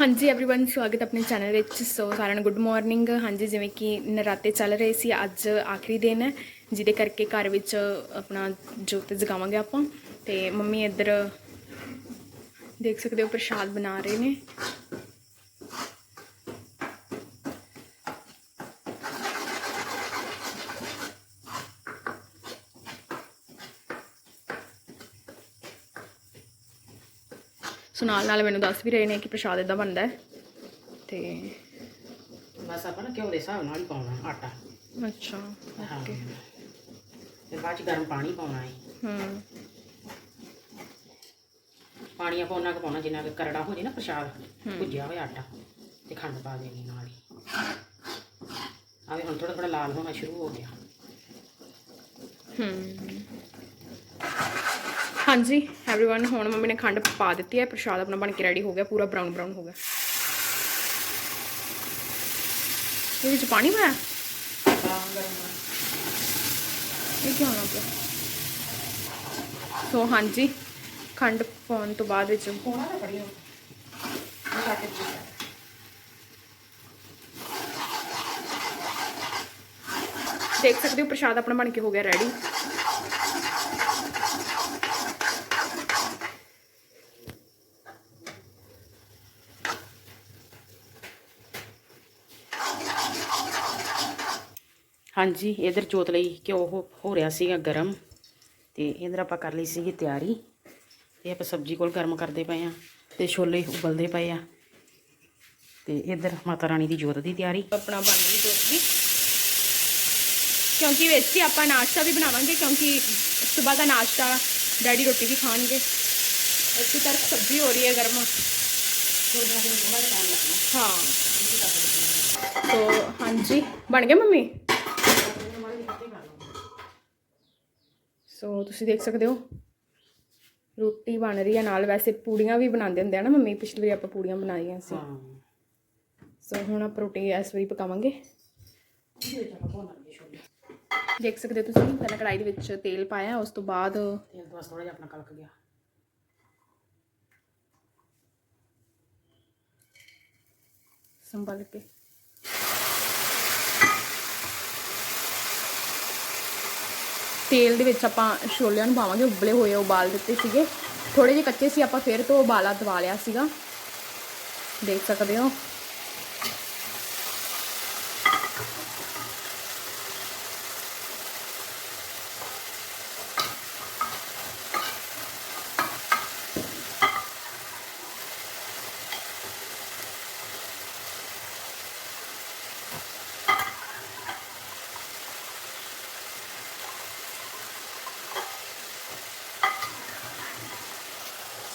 ਹਾਂਜੀ एवरीवन ਸਵਾਗਤ ਹੈ ਆਪਣੇ ਚੈਨਲ ਵਿੱਚ ਸੋ ਸਾਰਿਆਂ ਨੂੰ ਗੁੱਡ ਮਾਰਨਿੰਗ ਹਾਂਜੀ ਜਿਵੇਂ ਕਿ ਨਰਾਤੇ ਚੱਲ ਰਹੇ ਸੀ ਅੱਜ ਆਖਰੀ ਦਿਨ ਹੈ ਜਿਹਦੇ ਕਰਕੇ ਘਰ ਵਿੱਚ ਆਪਣਾ ਜੋਤ ਜਗਾਵਾਂਗੇ ਆਪਾਂ ਤੇ ਮੰਮੀ ਇੱਧਰ ਦੇਖ ਸਕਦੇ ਹੋ ਪ੍ਰਸ਼ਾਦ ਬਣਾ ਰਹੇ ਨੇ ਸੋ ਨਾਲ ਨਾਲ ਮੈਨੂੰ ਦੱਸ ਵੀ ਰਹੇ ਨੇ ਕਿ ਪ੍ਰਸ਼ਾਦ ਇਦਾਂ ਬਣਦਾ ਹੈ। ਤੇ ਬਸ ਆਪਾਂ ਨਾ ਘਿਓ ਦੇ ਹਿਸਾਬ ਨਾਲ ਹੀ ਪਾਉਣਾ ਆਟਾ। ਅੱਛਾ ਹਾਂ। ਓਕੇ ਤੇ ਬਾਅਦ ਚ ਗਰਮ ਪਾਣੀ ਪਾਉਣਾ ਹੈ। ਹੂੰ। ਪਾਣੀ ਆਪਾਂ ਉਹਨਾਂ ਕੁ ਪਾਉਣਾ ਜਿੰਨਾ ਕਿ ਕਰੜਾ ਹੋ ਜੇ ਨਾ ਪ੍ਰਸ਼ਾਦ ਭੁੱਜਿਆ ਹੋਇਆ ਆਟਾ ਤੇ ਖੰਡ ਪਾ ਦੇਣੀ ਨਾਲ ਹੀ। ਆਵੇ ਹੁਣ ਥੋੜਾ ਥੋੜਾ ਲਾਲ ਹੋਣਾ ਸ਼ੁਰੂ ਹੋ ਗਿਆ। ਹਮ ਹਾਂਜੀ एवरीवन ਹੁਣ ਮੰਮੀ ਨੇ ਖੰਡ ਪਾ ਦਿੱਤੀ ਹੈ ਪ੍ਰਸ਼ਾਦ ਆਪਣਾ ਬਣ ਕੇ ਰੈਡੀ ਹੋ ਗਿਆ ਪੂਰਾ ਬਰਾਊਨ ਬਰਾਊਨ ਹੋ ਗਿਆ ਇਹ ਵਿੱਚ ਪਾਣੀ ਪਾਇਆ ਇਹ ਕੀ ਹੋਣਾ ਪਿਆ ਸੋ ਹਾਂਜੀ ਖੰਡ ਪਾਉਣ ਤੋਂ ਬਾਅਦ ਵਿੱਚ ਕੋਣਾ ਤਾਂ ਫੜੀ ਹੋ ਦੇਖ ਸਕਦੇ ਹੋ ਪ੍ਰਸ਼ਾਦ ਆਪਣਾ ਬਣ ਕੇ ਹੋ ਗਿਆ ਰੈਡੀ ਹਾਂਜੀ ਇਧਰ ਜੋਤ ਲਈ ਘਿਓ ਹੋ ਰਿਹਾ ਸੀਗਾ ਗਰਮ ਤੇ ਇਧਰ ਆਪਾਂ ਕਰ ਲਈ ਸੀਗੀ ਤਿਆਰੀ ਇਹ ਆਪਾਂ ਸਬਜ਼ੀ ਕੋਲ ਗਰਮ ਕਰਦੇ ਪਏ ਆ ਤੇ ਛੋਲੇ ਉਬਲਦੇ ਪਏ ਆ ਤੇ ਇਧਰ ਮਾਤਾ ਰਾਣੀ ਦੀ ਜੋਤ ਦੀ ਤਿਆਰੀ ਆਪਣਾ ਬਣ ਗਈ ਜੋਤ ਦੀ। ਕਿਉਂਕਿ ਵਿੱਚ ਹੀ ਆਪਾਂ ਨਾਸ਼ਤਾ ਵੀ ਬਣਾਵਾਂਗੇ ਕਿਉਂਕਿ ਸਵੇਰ ਦਾ ਨਾਸ਼ਤਾ ਡੈਡੀ ਰੋਟੀ ਵੀ ਖਾਣਗੇ। ਇੱਥੇ ਤਰ੍ਹਾਂ ਸਬਜ਼ੀ ਹੋ ਰਹੀ ਹੈ ਗਰਮ। ਹਾਂ। ਤੋ ਹਾਂਜੀ, ਬਣ ਗਏ ਮੰਮੀ? ਸੋ ਤੁਸੀਂ ਦੇਖ ਸਕਦੇ ਹੋ। ਰੋਟੀ ਬਣ ਰਹੀ ਹੈ ਨਾਲ। ਵੈਸੇ ਪੂੜੀਆਂ ਵੀ ਬਣਾਉਂਦੇ ਹੁੰਦੇ ਆ ਨਾ ਮੰਮੀ ਪਿਛਲੀ ਵਾਰੀ ਆਪਾਂ ਪੂੜੀਆਂ ਬਣਾਈਆਂ ਸੀ। ਸੋ ਹੁਣ ਆਪਾਂ ਰੋਟੀ ਇਸ ਵਾਰੀ ਪਕਾਵਾਂਗੇ। ਦੇਖ ਸਕਦੇ ਹੋ ਤੁਸੀਂ ਪਹਿਲਾਂ ਕੜਾਈ ਦੇ ਵਿੱਚ ਤੇਲ ਪਾਇਆ ਉਸ ਤੋਂ ਬਾਅਦ ਤੇਲ ਤੋਂ ਬਸ ਥੋੜਾ ਜਿਹਾ ਆਪਣਾ ਕਲਕ ਗਿਆ। ਸੰਭਲ ਕੇ। ਤੇਲ ਦੇ ਵਿੱਚ ਆਪਾਂ ਛੋਲਿਆਂ ਨੂੰ ਪਾਵਾਂਗੇ, ਉਬਲੇ ਹੋਏ ਉਬਾਲ ਦਿੱਤੇ ਸੀਗੇ। ਥੋੜੇ ਜਿਹੇ ਕੱਚੇ ਸੀ, ਆਪਾਂ ਫਿਰ ਤੋਂ ਉਬਾਲਾ ਦਵਾ ਲਿਆ ਸੀਗਾ। ਦੇਖ ਸਕਦੇ ਹੋ।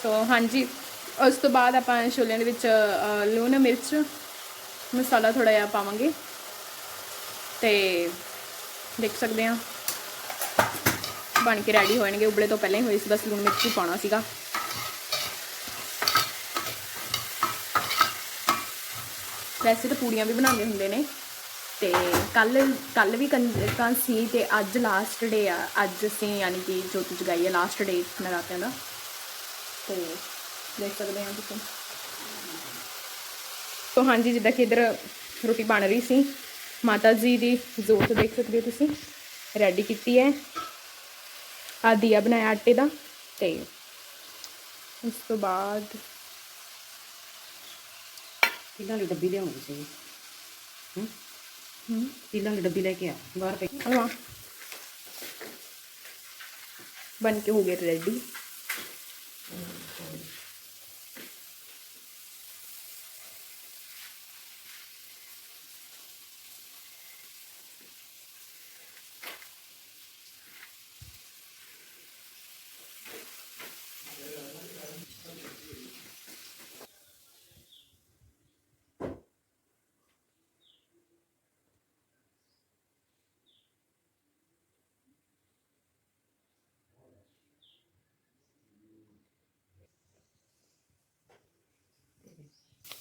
ਸੋ ਹਾਂਜੀ, ਉਸ ਤੋਂ ਬਾਅਦ ਆਪਾਂ ਛੋਲਿਆਂ ਦੇ ਵਿੱਚ ਲੂਣ, ਮਿਰਚ, ਮਸਾਲਾ ਥੋੜਾ ਜਿਹਾ ਪਾਵਾਂਗੇ। ਤੇ ਦੇਖ ਸਕਦੇ ਆ ਬਣ ਕੇ ਰੈਡੀ ਹੋਣਗੇ। ਉਬਲੇ ਤੋਂ ਪਹਿਲਾਂ ਹੀ ਹੋਏ ਸੀ, ਬਸ ਲੂਣ, ਮਿਰਚ ਹੀ ਪਾਉਣਾ ਸੀਗਾ। ਵੈਸੇ ਤਾਂ ਪੂੜੀਆਂ ਵੀ ਬਣਾਉਂਦੇ ਹੁੰਦੇ ਨੇ। ਤੇ ਕੱਲ ਕੱਲ ਵੀ ਕੰਜਕਾਂ ਸੀ ਤੇ ਅੱਜ ਲਾਸਟ ਡੇ ਆ। ਅੱਜ ਅਸੀਂ ਯਾਨੀ ਕਿ ਜੋਤ ਜਗਾਈ ਹੈ ਲਾਸਟ ਡੇ ਨਰਾਤਿਆਂ ਦਾ। ਤੇ ਦੇਖ ਸਕਦੇ ਹਾਂ ਤੁਸੀਂ। ਤੋ ਹਾਂਜੀ ਜਿੱਦਾਂ ਕਿ ਇਧਰ ਰੋਟੀ ਬਣ ਰਹੀ ਸੀ ਮਾਤਾ ਜੀ ਦੀ ਜੋਤ ਦੇਖ ਸਕਦੇ ਹੋ ਤੁਸੀਂ। ਰੈਡੀ ਕੀਤੀ ਹੈ। ਆ ਦੀਆ ਬਣਾਇਆ ਆਟੇ ਦਾ ਤੇ ਉਸ ਤੋਂ ਬਾਅਦ ਤਿਲਾਂ ਦੀ ਡੱਬੀ ਲਿਆਉਣੀ ਸੀ। ਹੂੰ? ਹੂੰ। ਤਿਲਾਂ ਦੀ ਡੱਬੀ ਲੈ ਕੇ ਆ ਬਾਹਰ ਪਈ। ਬਣ ਕੇ ਹੋ ਗਏ ਰੈਡੀ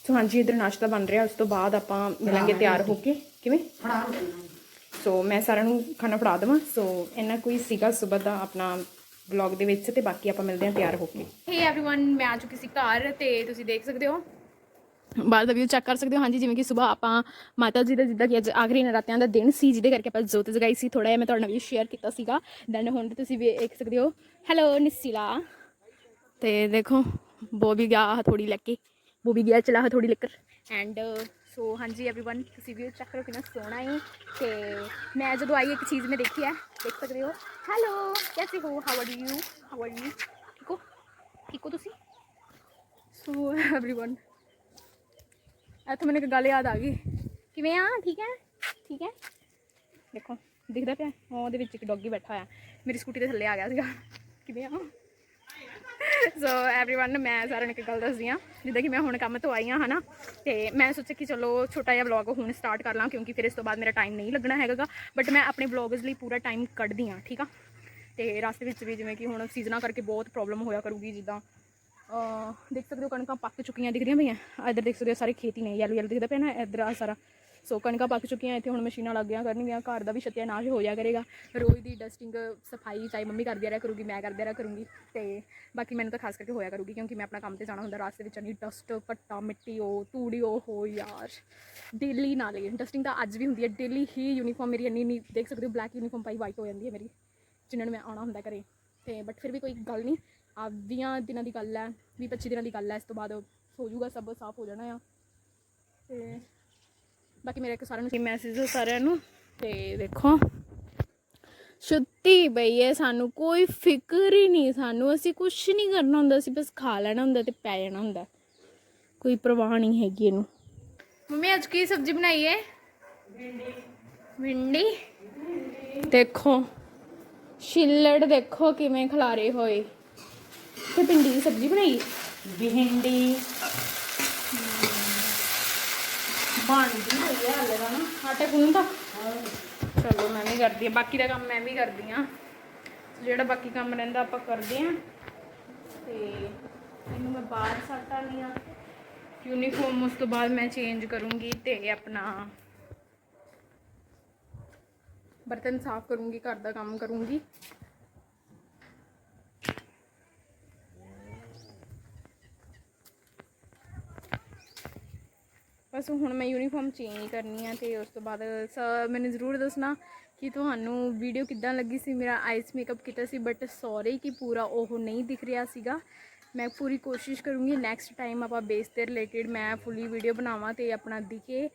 ਸੋ ਹਾਂਜੀ ਇਧਰ ਨਾਸ਼ਤਾ ਬਣ ਰਿਹਾ ਉਸ ਤੋਂ ਬਾਅਦ ਆਪਾਂ ਮਿਲਾਂਗੇ ਤਿਆਰ ਹੋ ਕੇ ਕਿਵੇਂ ਫੜਾ ਰੋਟੀ ਸੋ ਮੈਂ ਸਾਰਿਆਂ ਨੂੰ ਖਾਣਾ ਫੜਾ ਦੇਵਾਂ ਸੋ ਇੰਨਾ ਕੋਈ ਸੀਗਾ ਸਵੇਰ ਦਾ ਆਪਣਾ ਵਲੌਗ ਦੇ ਵਿੱਚ ਤੇ ਬਾਕੀ ਆਪਾਂ ਮਿਲਦੇ ਹਾਂ ਤਿਆਰ ਹੋ ਕੇ ਹੇ एवरीवन ਮੈਂ ਆ ਚੁੱਕੀ ਸੀ ਘਰ ਤੇ ਤੁਸੀਂ ਦੇਖ ਸਕਦੇ ਹੋ ਬਾਹਰ ਦਾ ਵਿਊ ਚੈੱਕ ਕਰ ਸਕਦੇ ਹੋ ਹਾਂਜੀ ਜਿਵੇਂ ਕਿ ਸਵੇਰ ਆਪਾਂ ਮਾਤਾ ਜੀ ਦਾ ਜਿੱਦਾਂ ਕਿ ਅੱਜ ਆਖਰੀ ਨਰਾਤਿਆਂ ਦਾ ਦਿਨ ਸੀ ਜਿਹਦੇ ਕਰਕੇ ਆਪਾਂ ਜੋਤ ਜਗਾਈ ਸੀ ਥੋੜਾ ਜਿਹਾ ਮੈਂ ਤੁਹਾਡੇ ਨਾਲ ਵੀ ਸ਼ੇਅਰ ਕੀਤਾ ਸੀਗਾ ਦੈਨ ਹੁਣ ਤੁਸੀਂ ਵੇਖ ਸਕਦੇ ਹੋ ਹੈਲੋ ਨਿਸਿਲਾ ਤੇ ਦੇਖੋ ਬੋਬੀ ਗਿਆ ਹਥੋੜੀ ਲੈ ਕੇ ਬੋਬੀ ਗਿਆ ਚਲਾ ਹਥੋੜੀ ਲੈਕਰ ਐਂਡ ਸੋ ਹਾਂਜੀ एवरीवन ਤੁਸੀਂ ਵੀ ਚੈੱਕ ਕਰੋ ਕਿੰਨਾ ਸੋਹਣਾ ਹੈ ਤੇ ਮੈਂ ਜਦੋਂ ਆਈ ਇੱਕ ਚੀਜ਼ ਮੈਂ ਦੇਖੀ ਹੈ ਦੇਖ ਸਕਦੇ ਹੋ ਹੈਲੋ ਕੈਸੇ ਹੋ how are you how are you ਠੀਕ ਹੋ ਠੀਕ ਹੋ ਤੁਸੀਂ ਸੋ एवरीवन ਇੱਥੇ ਮੈਨੂੰ ਇੱਕ ਗੱਲ ਯਾਦ ਆ ਗਈ ਕਿਵੇਂ ਆ ਠੀਕ ਹੈ ਠੀਕ ਹੈ ਦੇਖੋ ਦਿਖਦਾ ਪਿਆ ਉਹ ਉਹਦੇ ਵਿੱਚ ਇੱਕ ਡੌਗੀ ਬੈਠਾ ਹੋਇਆ ਮੇਰੀ ਸਕੂਟੀ ਦੇ ਥੱਲੇ ਆ ਗਿਆ ਸੀਗਾ ਕਿਵੇਂ ਆ ਸੋ एवरीवन ਮੈਂ ਸਾਰਿਆਂ ਨੂੰ ਇੱਕ ਗੱਲ ਦੱਸਦੀ ਆ ਜਿੱਦਾਂ ਕਿ ਮੈਂ ਹੁਣ ਕੰਮ ਤੋਂ ਆਈ ਆ ਹਨਾ ਤੇ ਮੈਂ ਸੋਚਿਆ ਕਿ ਚਲੋ ਛੋਟਾ ਜਿਹਾ ਵਲੌਗ ਹੁਣ ਸਟਾਰਟ ਕਰ ਲਾਂ ਕਿਉਂਕਿ ਫਿਰ ਇਸ ਤੋਂ ਬਾਅਦ ਮੇਰਾ ਟਾਈਮ ਨਹੀਂ ਲੱਗਣਾ ਹੈਗਾ ਬਟ ਮੈਂ ਆਪਣੇ ਵਲੌਗਸ ਲਈ ਪੂਰਾ ਟਾਈਮ ਕੱਢਦੀ ਆ ਠੀਕ ਆ ਤੇ ਰਸਤੇ ਵਿੱਚ ਵੀ ਜਿਵੇਂ ਕਿ ਹੁਣ ਸੀਜ਼ਨਾਂ ਕਰਕੇ ਬਹੁਤ ਪ੍ਰੋਬਲਮ ਹੋਇਆ ਕਰੂਗੀ ਜਿੱਦਾਂ ਅਹ ਦੇਖ ਸਕਦੇ ਹੋ ਕਣਕਾਂ ਪੱਕ ਚੁੱਕੀਆਂ ਦਿਖ ਰਹੀਆਂ ਪਈਆਂ ਇੱਧਰ ਦੇਖ ਸਕਦੇ ਹੋ ਸਾਰੇ ਖੇਤ ਹੀ ਨੇ ਯੈਲੋ ਯੈਲੋ ਦਿਖਦਾ ਪਿਆ ਨਾ ਇੱਧਰ ਆ ਸਾਰਾ ਸੋ ਕਣਕਾਂ ਪੱਕ ਚੁੱਕੀਆਂ, ਇੱਥੇ ਹੁਣ ਮਸ਼ੀਨਾਂ ਲੱਗ ਗਈਆਂ ਕਰਨਗੀਆਂ, ਘਰ ਦਾ ਵੀ ਸਤਿਆਨਾਸ਼ ਹੋ ਜਾ ਕਰੇਗਾ। ਰੋਜ਼ ਦੀ ਡਸਟਿੰਗ ਸਫ਼ਾਈ ਚਾਹੇ ਮੰਮੀ ਕਰਦੀ ਰਿਹਾ ਕਰੂਗੀ, ਮੈਂ ਕਰਦੀ ਰਿਹਾ ਕਰੂੰਗੀ ਤੇ ਬਾਕੀ ਮੈਨੂੰ ਤਾਂ ਖਾਸ ਕਰਕੇ ਹੋਇਆ ਕਰੂਗੀ ਕਿਉਂਕਿ ਮੈਂ ਆਪਣਾ ਕੰਮ ਤੇ ਜਾਣਾ ਹੁੰਦਾ, ਰਾਸਤੇ ਵਿੱਚ ਇੰਨੀ ਡਸਟ ਘੱਟਾ ਮਿੱਟੀ, ਉਹ ਧੂੜੀ ਉਹ ਹੋ ਯਾਰ। ਡੇਲੀ ਨਾਲੇ ਡਸਟਿੰਗ ਤਾਂ ਅੱਜ ਵੀ ਹੁੰਦੀ ਹੈ ਡੇਲੀ ਹੀ ਯੂਨੀਫਾਰਮ ਮੇਰੀ ਇੰਨੀ ਨਹੀਂ ਦੇਖ ਸਕਦੇ ਹੋ ਬਲੈਕ ਯੂਨੀਫਾਰਮ ਪਾਈ ਵਾਈਟ ਹੋ ਜਾਂਦੀ ਹੈ ਮੇਰੀ, ਜਿਨ੍ਹਾਂ ਨੂੰ ਮੈਂ ਆਉਣਾ ਹੁੰਦਾ ਘਰੇ। ਤੇ ਬਟ ਫਿਰ ਵੀ ਕੋਈ ਗੱਲ ਨਹੀਂ ਆ ਵੀਹਾਂ ਦਿਨਾਂ ਦੀ ਗੱਲ ਹੈ, ਵੀਹ 25 ਦਿਨਾਂ ਦੀ ਗੱਲ ਹੈ, ਇਸ ਤੋਂ ਬਾਅਦ ਹੋ ਜਾਊਗਾ, ਸਭ ਸਾਫ਼ ਹੋ ਜਾਣਾ ਆ। ਤੇ ਬਾਕੀ ਮੇਰੇ ਇੱਕ ਸਾਰਿਆਂ ਨੂੰ ਮੈਸੇਜ ਸਾਰਿਆਂ ਨੂੰ। ਤੇ ਦੇਖੋ ਛੁੱਟੀ ਬਈ ਹੈ ਸਾਨੂੰ ਕੋਈ ਫਿਕਰ ਹੀ ਨਹੀਂ ਸਾਨੂੰ। ਅਸੀਂ ਕੁਝ ਨਹੀਂ ਕਰਨਾ ਹੁੰਦਾ ਅਸੀਂ ਬਸ ਖਾ ਲੈਣਾ ਹੁੰਦਾ ਤੇ ਪੈ ਜਾਣਾ ਹੁੰਦਾ। ਕੋਈ ਪਰਵਾਹ ਨਹੀਂ ਹੈਗੀ ਇਹਨੂੰ। ਮੰਮੀ ਅੱਜ ਕੀ ਸਬਜ਼ੀ ਬਣਾਈ ਹੈ? ਭਿੰਡੀ। ਦੇਖੋ ਛਿੱਲੜ ਦੇਖੋ ਕਿਵੇਂ ਖਲਾਰੇ ਹੋਏ। ਤੇ ਭਿੰਡੀ ਦੀ ਸਬਜ਼ੀ ਬਣਾਈ? ਬਿਹੰਡੀ ਬਣਦੀ ਹੋਈ ਹੈ ਹਾਲੇ ਨਾ। ਆਟਾ ਗੁੰਨ ਤਾਂ। ਚਲੋ ਮੈਂ ਵੀ ਕਰਦੀ ਹਾਂ ਬਾਕੀ ਦਾ ਕੰਮ ਮੈਂ ਵੀ ਕਰਦੀ ਹਾਂ ਜਿਹੜਾ ਬਾਕੀ ਕੰਮ ਰਹਿੰਦਾ ਆਪਾਂ ਕਰਦੇ ਹਾਂ ਤੇ ਇਹਨੂੰ ਮੈਂ ਬਾਹਰ ਸੱਟ ਆਉਂਦੀ ਹਾਂ ਯੂਨੀਫਾਰਮ ਉਸ ਤੋਂ ਬਾਅਦ ਮੈਂ ਚੇਂਜ ਕਰੂੰਗੀ ਤੇ ਆਪਣਾ ਬਰਤਨ ਸਾਫ਼ ਕਰੂੰਗੀ, ਘਰ ਦਾ ਕੰਮ ਕਰੂੰਗੀ। ਬਸ ਹੁਣ ਮੈਂ ਯੂਨੀਫਾਰਮ ਚੇਂਜ ਕਰਨੀ ਆ ਤੇ ਉਸ ਤੋਂ ਬਾਅਦ ਸ- ਮੈਨੂੰ ਜ਼ਰੂਰ ਦੱਸਣਾ ਕਿ ਤੁਹਾਨੂੰ ਵੀਡੀਓ ਕਿੱਦਾਂ ਲੱਗੀ ਸੀ, ਮੇਰਾ ਆਈਸ ਮੇਕਅਪ ਕੀਤਾ ਸੀ ਬਟ ਸੌਰੀ ਕਿ ਪੂਰਾ ਉਹ ਨਹੀਂ ਦਿਖ ਰਿਹਾ ਸੀਗਾ। ਮੈਂ ਪੂਰੀ ਕੋਸ਼ਿਸ਼ ਕਰੂੰਗੀ ਨੈਕਸਟ ਟਾਈਮ ਆਪਾਂ ਬੇਸ ਦੇ ਰਿਲੇਟਡ ਮੈਂ ਫੁੱਲੀ ਵੀਡੀਓ ਬਣਾਵਾਂ ਤੇ ਆਪਣਾ ਦਿਖੇ।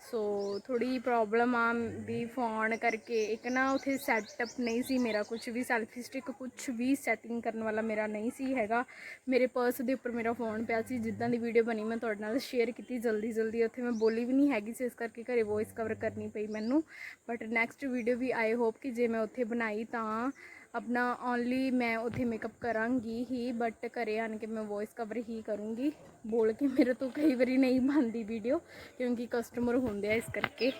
ਸੋ ਥੋੜੀ ਪ੍ਰੋਬਲਮ ਆ ਵੀ ਫੋਨ ਕਰਕੇ। ਇੱਕ ਨਾ ਉਥੇ ਸੈਟਅਪ ਨਹੀਂ ਸੀ ਮੇਰਾ ਕੁਝ ਵੀ ਸੈਲਫੀ ਸਟਿਕ ਕੁਝ ਵੀ ਸੈਟਿੰਗ ਕਰਨ ਵਾਲਾ ਮੇਰਾ ਨਹੀਂ ਸੀ ਹੈਗਾ। ਮੇਰੇ ਪਰਸ ਦੇ ਉੱਪਰ ਮੇਰਾ ਫੋਨ ਪਿਆ ਸੀ, ਜਿੱਦਾਂ ਦੀ ਵੀਡੀਓ ਬਣੀ ਮੈਂ ਤੁਹਾਡੇ ਨਾਲ ਸ਼ੇਅਰ ਕੀਤੀ ਜਲਦੀ ਜਲਦੀ। ਉੱਥੇ ਮੈਂ ਬੋਲੀ ਵੀ ਨਹੀਂ ਹੈਗੀ ਸੀ, ਇਸ ਕਰਕੇ ਘਰੇ ਵੌਇਸ ਕਵਰ ਕਰਨੀ ਪਈ ਮੈਨੂੰ। ਬਟ ਨੈਕਸਟ ਵੀਡੀਓ ਵੀ ਆਈ ਹੋਪ ਕਿ ਜੇ ਮੈਂ ਉੱਥੇ ਬਣਾਈ ਤਾਂ ਆਪਣਾ ਓਨਲੀ ਮੈਂ ਉੱਥੇ ਮੇਕਅਪ ਕਰਾਂਗੀ ਹੀ ਬਟ ਘਰੇ ਆਣ ਕੇ ਮੈਂ ਵੌਇਸ ਕਵਰ ਹੀ ਕਰੂੰਗੀ। ਬੋਲ ਕੇ ਮੇਰੇ ਤੋਂ ਕਈ ਵਾਰੀ ਨਹੀਂ ਬਣਦੀ ਵੀਡੀਓ ਕਿਉਂਕਿ ਕਸਟਮਰ ਹੁੰਦੇ ਆ ਇਸ ਕਰਕੇ।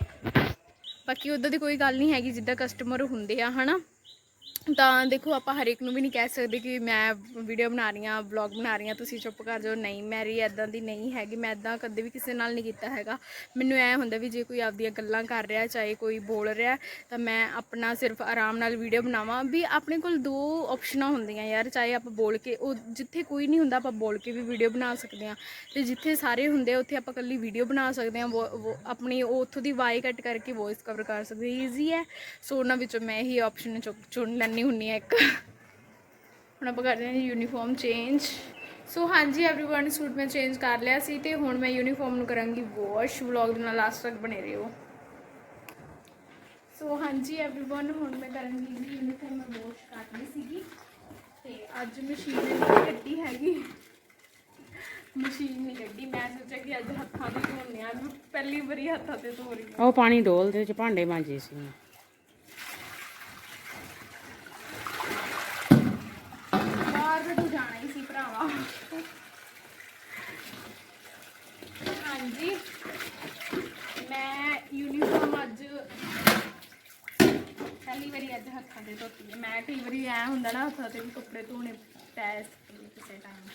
ਬਾਕੀ ਉਦਾਂ ਦੀ ਕੋਈ ਗੱਲ ਨਹੀਂ ਹੈਗੀ, ਜਿੱਦਾਂ ਕਸਟਮਰ ਹੁੰਦੇ ਆ, ਹਨਾ? ਤਾਂ ਦੇਖੋ, ਆਪਾਂ ਹਰੇਕ ਨੂੰ ਵੀ ਨਹੀਂ ਕਹਿ ਸਕਦੇ ਕਿ ਮੈਂ ਵੀਡੀਓ ਬਣਾ ਰਹੀ ਹਾਂ ਵਲੌਗ ਬਣਾ ਰਹੀ ਹਾਂ, ਤੁਸੀਂ ਚੁੱਪ ਕਰ ਜਾਓ। ਨਹੀਂ ਮੇਰੀ ਐਦਾਂ ਦੀ ਨਹੀਂ ਹੈਗੀ, ਮੈਂ ਐਦਾਂ ਕਦੇ ਵੀ ਕਿਸੇ ਨਾਲ ਨਹੀਂ ਕੀਤਾ ਹੈਗਾ। ਮੈਨੂੰ ਐ ਹੁੰਦਾ ਵੀ ਜੇ ਕੋਈ ਆਪਦੀਆਂ ਗੱਲਾਂ ਕਰ ਰਿਹਾ, ਚਾਹੇ ਕੋਈ ਬੋਲ ਰਿਹਾ, ਤਾਂ ਮੈਂ ਆਪਣਾ ਸਿਰਫ ਆਰਾਮ ਨਾਲ ਵੀਡੀਓ ਬਣਾਵਾਂ। ਵੀ ਆਪਣੇ ਕੋਲ ਦੋ ਆਪਸ਼ਨਾਂ ਹੁੰਦੀਆਂ ਯਾਰ, ਚਾਹੇ ਆਪਾਂ ਬੋਲ ਕੇ, ਉਹ ਜਿੱਥੇ ਕੋਈ ਨਹੀਂ ਹੁੰਦਾ, ਆਪਾਂ ਬੋਲ ਕੇ ਵੀ ਵੀਡੀਓ ਬਣਾ ਸਕਦੇ ਹਾਂ। ਤੇ ਜਿੱਥੇ ਸਾਰੇ ਹੁੰਦੇ ਉੱਥੇ ਆਪਾਂ ਇਕੱਲੀ ਵੀਡੀਓ ਬਣਾ ਸਕਦੇ ਹਾਂ। ਵੋ- ਆਪਣੀ ਉਹ ਉੱਥੋਂ ਦੀ ਵਾਈ ਕੱਟ ਕਰਕੇ ਵੌਇਸ ਕਵਰ ਕਰ ਸਕਦੇ ਈਜ਼ੀ ਹੈ। ਸੋ ਉਹਨਾਂ ਵਿੱਚੋਂ ਮੈਂ ਇਹੀ ਆਪਸ਼ਨ ਚੁਣ ਲੈਣੀ ਹੁੰਨੀ ਆ ਇੱਕ ਹੁਣ ਆਪਾਂ ਕਰਦੇ ਹਾਂ ਯੂਨੀਫਾਰਮ ਚੇਂਜ ਸੋ ਹਾਂਜੀ एवरीवन ਸੂਟ ਮੈਂ ਚੇਂਜ ਕਰ ਲਿਆ ਸੀ ਤੇ ਹੁਣ ਮੈਂ ਯੂਨੀਫਾਰਮ ਨੂੰ ਕਰਾਂਗੀ ਵਾਸ਼ ਵਲੌਗ ਦੇ ਨਾਲ ਲਾਸਟ ਤੱਕ ਬਣੇ ਰਹੋ ਸੋ ਹਾਂਜੀ एवरीवन ਹੁਣ ਮੈਂ ਕਰਾਂਗੀ ਜੀ ਯੂਨੀਫਾਰਮ ਮੈਂ ਵਾਸ਼ ਕਰ ਲਈ ਸੀਗੀ ਤੇ ਅੱਜ ਮਸ਼ੀਨ ਨਹੀਂ ਕੱਢੀ ਹੈਗੀ ਮਸ਼ੀਨ ਨਹੀਂ ਕੱਢੀ ਮੈਂ ਸੋਚਿਆ ਕਿ ਅੱਜ ਹੱਥਾਂ ਤੇ ਧੋਣੇ ਆ ਅੱਜ ਪਹਿਲੀ ਵਾਰੀ ਹੱਥਾਂ ਤੇ ਧੋ ਰਹੀ ਹਾਂ ਉਹ ਪਾਣੀ ਡੋਲ ਦੇ ਚ ਭਾਂਡੇ ਮਾਂਜੇ ਸੀ ਬਾਹਰ ਵੀ ਤੂੰ ਜਾਣਾ ਹੀ ਸੀ ਭਰਾਵਾ। ਹਾਂਜੀ। ਮੈਂ ਯੂਨੀਫਾਰਮ ਅੱਜ ਪਹਿਲੀ ਵਾਰੀ ਅੱਜ ਹੱਥਾਂ ਤੇ ਧੋਤੀ ਹੈ। ਮੈਂ ਕਈ ਵਾਰੀ ਐ ਹੁੰਦਾ ਨਾ ਹੱਥਾਂ ਤੇ ਵੀ ਕੱਪੜੇ ਧੋਣੇ ਪੈ ਸਕਦੇ ਕਿਸੇ ਟਾਈਮ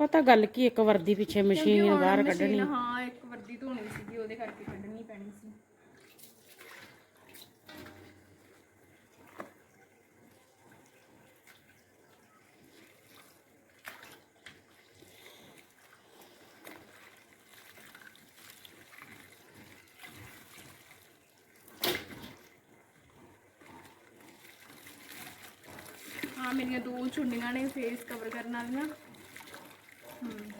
ਪਤਾ ਗੱਲ ਕੀ ਇੱਕ ਵਰਦੀ ਪਿੱਛੇ ਮਸ਼ੀਨ ਬਾਹਰ ਕੱਢਣੀ। ਹਾਂ ਇੱਕ ਵਰਦੀ ਧੋਣੀ ਸੀਗੀ ਉਹਦੇ ਕਰਕੇ ਕੱਢਣੀ ਪੈਣੀ ਸੀ। ਆ ਮੇਰੀਆਂ ਦੋ ਚੁੰਨੀਆਂ ਨੇ ਫੇਸ ਕਵਰ ਕਰਨ ਵਾਲੀਆਂ ਹਮ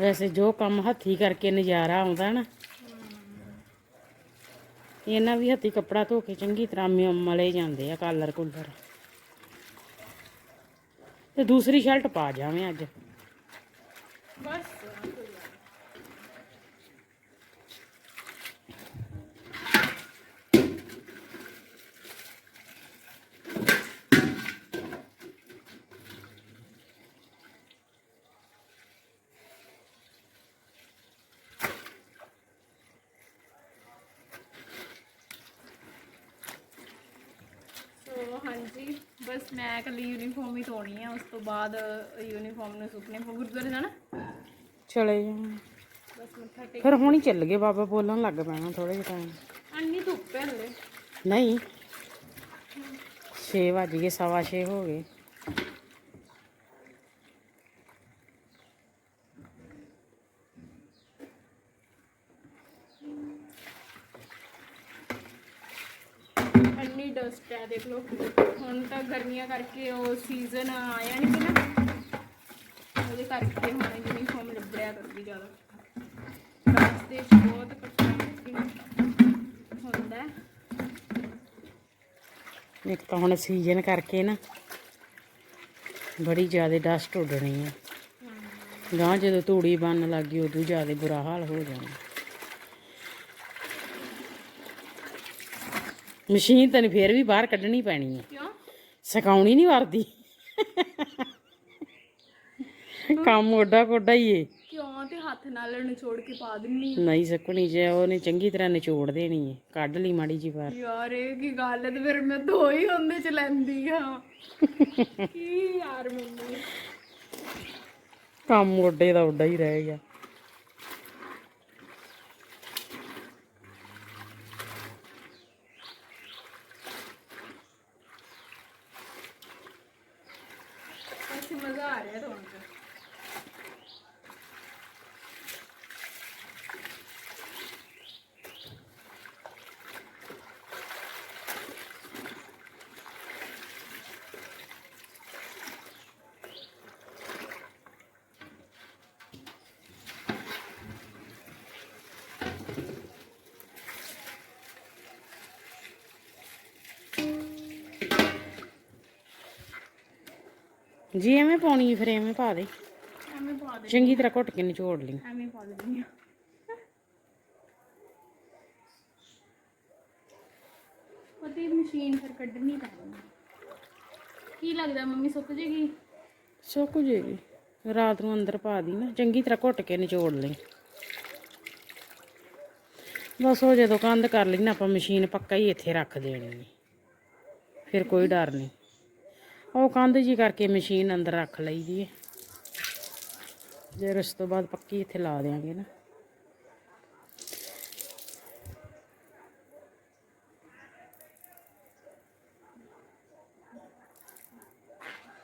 ਵੈਸੇ ਜੋ ਕੰਮ ਹੱਥੀ ਕਰਕੇ ਨਜ਼ਾਰਾ ਆਉਂਦਾ ਨਾ ਇਹਨਾਂ ਵੀ ਹੱਥੀ ਕੱਪੜਾ ਧੋ ਕੇ ਚੰਗੀ ਤਰ੍ਹਾਂ ਮਲੇ ਜਾਂਦੇ ਆ ਕਾਲਰ ਕੁਲਰ ਤੇ ਦੂਸਰੀ ਸ਼ਰਟ ਪਾ ਜਾਵੇਂ ਅੱਜ। ਬਸ। ਸੋ ਹਾਂਜੀ ਬਸ ਮੈਂ ਕੱਲੀ ਯੂਨੀਫਾਰਮ ਹੀ ਧੋਣੀ ਆ ਉਸ ਤੋਂ ਬਾਅਦ ਯੂਨੀਫਾਰਮ ਨੂੰ ਸੁੱਕਣੇ ਪਾ ਗੁਰਦੁਆਰੇ ਜਾਣਾ। ਚਲੇ ਜਾ ਬਸ ਮੱਥਾ ਟੇਕ ਫਿਰ ਹੁਣ ਹੀ ਚੱਲ ਗਏ ਬਾਬਾ ਬੋਲਣ ਲੱਗ ਪੈਣਾ ਥੋੜੇ ਜਿਹਾ ਟਾਈਮ ਅੰਨੀ ਧੁੱਪ ਹੈ ਹਲੇ। ਨਹੀਂ। 6 ਵੱਜ ਗਏ ਸਵਾ 6 ਹੋ ਗਏ। ਅੰਨੀ ਡਸਟ ਹੈ ਦੇਖ ਲਓ। ਹੁਣ ਤਾਂ ਗਰਮੀਆਂ ਕਰਕੇ ਉਹ ਸੀਜ਼ਨ ਆਇਆ ਨਹੀਂ ਸੀ ਨਾ। ਉਹਦੇ ਕਰਕੇ ਹੁਣ ਯੂਨੀਫਾਰਮ ਲੱਭੜਿਆ ਕਰਦੀ ਜ਼ਿਆਦਾ। ਰਸਤੇ 'ਚ ਬਹੁਤ ਕੱਟਾ ਹੁੰਦਾ ਹੈ। ਇੱਕ ਤਾਂ ਹੁਣ ਸੀਜ਼ਨ ਕਰਕੇ ਨਾ ਬੜੀ ਜ਼ਿਆਦਾ ਡਸਟ ਉੱਡਣੀ ਆ ਗਾਂ ਜਦੋਂ ਧੂੜੀ ਬੰਨ ਲੱਗੀ ਉਦੋਂ ਜ਼ਿਆਦਾ ਬੁਰਾ ਹਾਲ ਹੋ ਜਾਣਾ। ਮਸ਼ੀਨ ਤਾਂ ਫੇਰ ਵੀ ਬਾਹਰ ਕੱਢਣੀ ਪੈਣੀ ਹੈ ਕਿਉਂ? ਸਕਾਉਣੀ ਨਹੀਂ ਵਰਦੀ। ਕੰਮ ਓਡਾ ਕੋਡਾ ਹੀ ਏ। ਕਿਉਂ? ਤੇ ਹੱਥ ਨਾਲ ਨਿਚੋੜ ਕੇ ਪਾ ਦਿੰਨੀ ਨਹੀਂ ਸਕਣੀ ਜੇ ਉਹਨੇ ਚੰਗੀ ਤਰ੍ਹਾਂ ਨਿਚੋੜ ਦੇਣੀ ਏ। ਕੱਢ ਲਈ ਮਾੜੀ ਜੀ ਬਾਹਰ। ਯਾਰ ਇਹ ਕੀ ਗੱਲ ਹੈ ਤੇ ਫਿਰ ਮੈਂ ਦੋ ਹੀ ਹੁੰਦੇ ਚ ਲੈਂਦੀ ਆ। ਕੀ ਯਾਰ ਮੰਮੀ। ਕੰਮ ਓਡੇ ਦਾ ਓਡਾ ਹੀ ਰਹਿ ਗਿਆ। ਐਸੇ ਮਜ਼ਾ ਆ ਜੀ ਐਵੇਂ ਪਾਉਣੀ ਫਿਰ ਐਵੇਂ ਪਾ ਦੇ। ਐਵੇਂ ਪਾ ਦੇ। ਚੰਗੀ ਤਰ੍ਹਾਂ ਘੁੱਟ ਕੇ ਨਿਚੋੜ ਲਈ। ਐਵੇਂ ਪਾ ਦਿੰਦੀ ਆ ਉਹਦੀ ਮਸ਼ੀਨ ਫਿਰ ਕੱਢਣੀ ਪੈਣੀ ਕੀ ਲੱਗਦਾ ਮੰਮੀ ਸੁੱਕ ਜੇਗੀ? ਸੁੱਕ ਜੇਗੀ। ਰਾਤ ਨੂੰ ਅੰਦਰ ਪਾ ਦੀ ਨਾ ਚੰਗੀ ਤਰ੍ਹਾਂ ਘੁੱਟ ਕੇ ਨਿਚੋੜ ਲਈ। ਬਸ ਉਹ ਜਦੋਂ ਕੰਧ ਕਰ ਲਈ ਨਾ ਆਪਾਂ ਮਸ਼ੀਨ ਪੱਕਾ ਹੀ ਇੱਥੇ ਰੱਖ ਦੇਣੀ ਫਿਰ ਕੋਈ ਡਰ ਨਹੀਂ। ਉਹ ਕੰਧ ਜੀ ਕਰਕੇ ਮਸ਼ੀਨ ਅੰਦਰ ਰੱਖ ਲਈਦੀ ਹੈ। ਜੇ ਉਸ ਤੋਂ ਬਾਅਦ ਪੱਕੀ ਇੱਥੇ ਲਾ ਦੇਾਂਗੇ ਨਾ।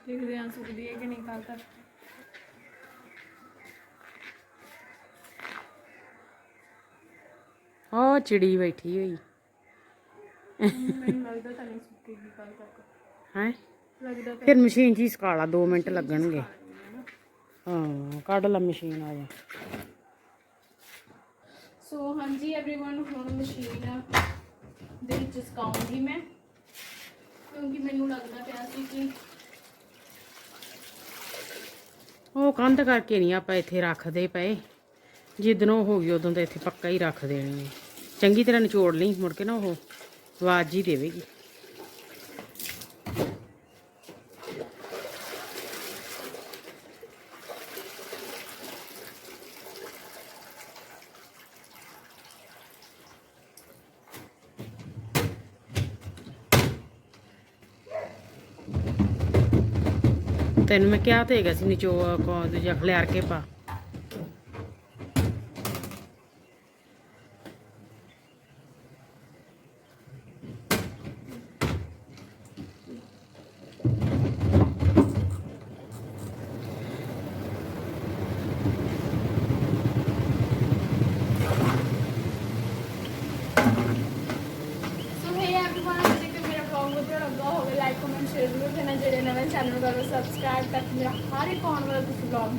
ਦੇਖਦੇ ਹਾਂ ਸੁੱਕਦੀ ਹੈ ਕਿ ਨਹੀਂ ਕੱਲ ਤੱਕ। ਉਹ ਚਿੜੀ ਬੈਠੀ ਹੋਈ। ਮੈਨੂੰ ਲੱਗਦਾ ਤਾਂ ਨਹੀਂ ਸੁੱਕੇਗੀ ਕੱਲ ਤੱਕ। ਹੈ? ਫਿਰ ਮਸ਼ੀਨ 'ਚ ਹੀ ਸੁਕਾ ਲਾ 2 ਮਿੰਟ ਲੱਗਣਗੇ ਹਾਂ ਕੱਢ ਲਾ ਮਸ਼ੀਨ ਆ ਜਾ ਸੋ ਹਾਂਜੀ एवरीवन ਹੁਣ ਮਸ਼ੀਨ ਦੇ ਵਿੱਚ ਸੁਕਾਉਂਗੀ ਮੈਂ ਕਿਉਂਕਿ ਮੈਨੂੰ ਲੱਗਦਾ ਪਿਆ ਸੀ ਕਿ ਉਹ ਕੰਧ ਕਰਕੇ ਨਹੀਂ ਆਪਾਂ ਇੱਥੇ ਰੱਖਦੇ ਪਏ ਜਿੱਦਣ ਉਹ ਹੋ ਗਈ ਉਦੋਂ ਤਾਂ ਇੱਥੇ ਪੱਕਾ ਹੀ ਰੱਖ ਦੇਣੀ ਹੈ ਚੰਗੀ ਤਰ੍ਹਾਂ ਨਿਚੋੜ ਲਈ ਮੁੜ ਕੇ ਨਾ ਉਹ ਆਵਾਜ਼ ਹੀ ਦੇਵੇਗੀ ਤੈਨੂੰ ਮੈਂ ਕਿਹਾ ਤੇ ਹੈਗਾ ਸੀ ਨਿਚੋ ਕੋ ਦੂਜਾ ਖਲਿਆਰ ਕੇ ਪਾ ਸ਼ੇਅਰ ਜ਼ਰੂਰ ਕਰਨਾ ਜਿਹੜੇ ਨਵੇਂ ਚੈਨਲ ਨੂੰ ਕਰੋ ਸਬਸਕ੍ਰਾਈਬ ਤਾਂ ਕਿ ਮੇਰਾ ਹਰ ਇੱਕ ਆਉਣ ਵਾਲਾ ਤੁਸੀਂ ਵਲੌਗ